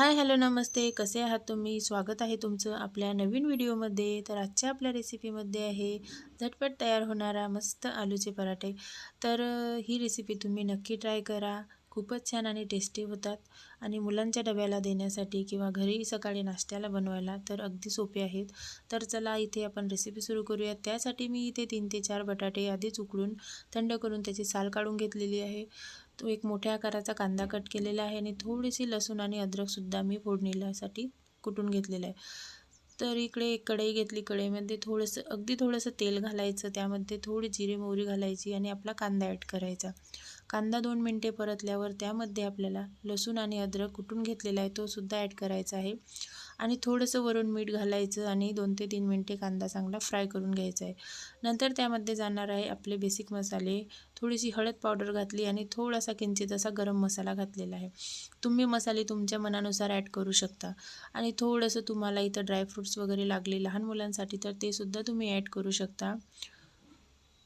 Hi hello नमस्ते. कसे आहात तुम्ही? स्वागत आहे तुमचं आपल्या नवीन व्हिडिओमध्ये. तर आजच्या आपल्या रेसिपीमध्ये आहे झटपट तयार होणारा मस्त आलूचे पराठे. तर ही रेसिपी तुम्ही नक्की ट्राय करा. खूपच छान आणि टेस्टी होतात. आणि मुलांच्या डब्याला देण्यासाठी किंवा घरी सकाळी नाश्त्याला बनवायला तर अगदी सोपे आहेत. तर चला इथे आपण रेसिपी सुरू करूयात. त्यासाठी मी इथे तीन ते चार बटाटे आधीच उकडून थंड करून त्याची साल काढून घेतलेली आहे. तो एक मोठ्या आकाराचा कांदा कट केलेला आहे आणि थोडीशी लसूण आणि अद्रकसुद्धा मी फोडणीसाठी कुटून घेतलेलं आहे. तर इकडे एक कढई घेतली. कढईमध्ये थोडंसं अगदी थोडंसं तेल घालायचं. त्यामध्ये थोडी जिरे मोहरी घालायची आणि आपला कांदा ॲड करायचा. कांदा दोन मिनटे परतल्यावर त्यामध्ये आपल्याला लसूण आणि अद्रक कुटून घेतलेला आहे तो सुद्धा ॲड करायचा आहे. आणि थोडंसं वरून मीठ घालायचं आणि दोन ते तीन मिनटे कांदा चांगला फ्राय करून घ्यायचा आहे. नंतर त्यामध्ये जाणार आहे आपले बेसिक मसाले. थोडीशी हळद पावडर घातली आणि थोडासा किंचित असा गरम मसाला घातलेला आहे. तुम्ही मसाले तुमच्या मनानुसार ॲड करू शकता. आणि थोडंसं तुम्हाला इथं ड्रायफ्रूट्स वगैरे लागले लहान मुलांसाठी तर ते सुद्धा तुम्ही ॲड करू शकता.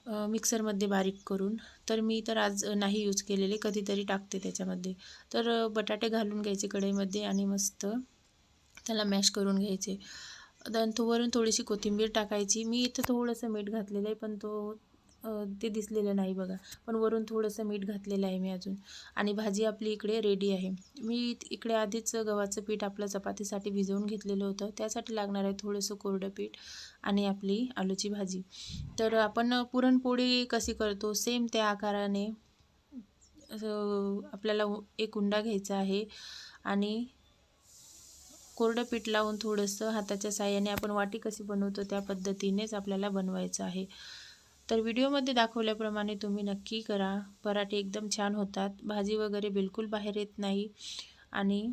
मिक्सरमध्ये बारीक करून. तर मी तर आज नाही यूज केलेले कधीतरी टाकते त्याच्यामध्ये. तर बटाटे घालून घ्यायचे कढईमध्ये आणि मस्त त्याला मॅश करून घ्यायचे. Then तो वरून थोडीशी कोथिंबीर टाकायची. मी इथं थोडंसं मीठ घातलेलं आहे पण तो ते दिसलेलं नाही बघा. पण वरून थोडंसं मीठ घातलेलं आहे मी अजून. आणि भाजी आपली इकडे रेडी आहे. मी इकडे आधीच गव्हाचं पीठ आपलं चपातीसाठी भिजवून घेतलेलं होतं. त्यासाठी लागणार आहे थोडंसं कोरडं पीठ आणि आपली आलूची भाजी. तर आपण पुरणपोळी कशी करतो? सेम त्या आकाराने असं आपल्याला एक उंडा घ्यायचा आहे आणि कोरडं पीठ लावून थोडंसं हाताच्या साह्याने आपण वाटी कशी बनवतो त्या पद्धतीनेच आपल्याला बनवायचं आहे. तर व्हिडिओमध्ये दाखवल्याप्रमाणे तुम्ही नक्की करा. पराठे एकदम छान होतात. भाजी वगैरे बिलकुल बाहेर येत नाही आणि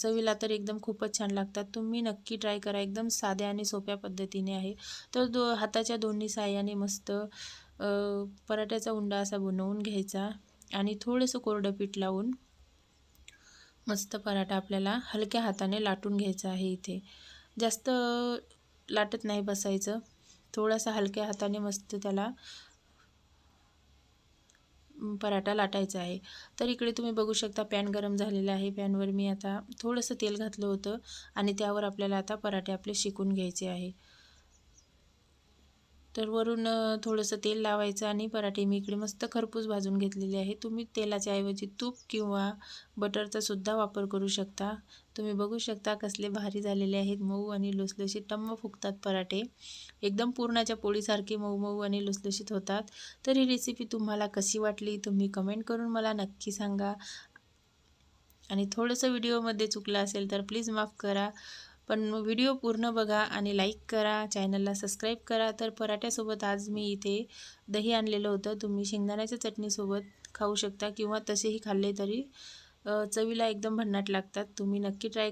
चवीला तर एकदम खूपच छान लागतात. तुम्ही नक्की ट्राय करा. एकदम साध्या आणि सोप्या पद्धतीने आहे. तर दो हाताच्या दोन्ही साह्याने मस्त पराठ्याचा उंडा असा बनवून घ्यायचा आणि थोडंसं कोरडं पीठ लावून मस्त पराठा आपल्याला हलक्या हाताने लाटून घ्यायचा आहे इथे. जास्त लाटत नाही बसायचं. थोडासा हलक्या हाताने मस्त त्याला पराठा लाटायचा आहे. तर इकडे तुम्ही बघू शकता पॅन गरम झालेला आहे. पॅनवर मी आता थोडंसं तेल घातलं होतं आणि त्यावर आपल्याला आता पराठे आपले शिकून घ्यायचे आहे. तर वरून थोडंसं तेल लावायचं आणि पराठे मी इकडे मस्त खरपूस भाजून घेतलेले आहे. तुम्ही तेलाच्या ऐवजी तूप किंवा बटरचा सुद्धा वापर करू शकता. तुम्ही बघू शकता कसले भारी झालेले आहेत मऊ आणि लुसलुशीत. टम्म फुगतात पराठे. एकदम पुरणाच्या पोळीसारखे मऊ मऊ आणि लुसलुशीत होतात. तर ही रेसिपी तुम्हाला कशी वाटली तुम्ही कमेंट करून मला नक्की सांगा. आणि थोडंसं व्हिडिओमध्ये चुकलं असेल तर प्लीज माफ करा. पण व्हिडिओ पूर्ण बघा आणि लाईक करा चॅनलला सबस्क्राईब करा. तर पराठ्यासोबत आज मी इथे दही आणलेलं होतं. तुम्ही शेंगदाण्याच्या चटणीसोबत खाऊ शकता किंवा तसेही खाल्ले तरी चवीला एकदम भन्नाट लागतात. तुम्ही नक्की ट्राय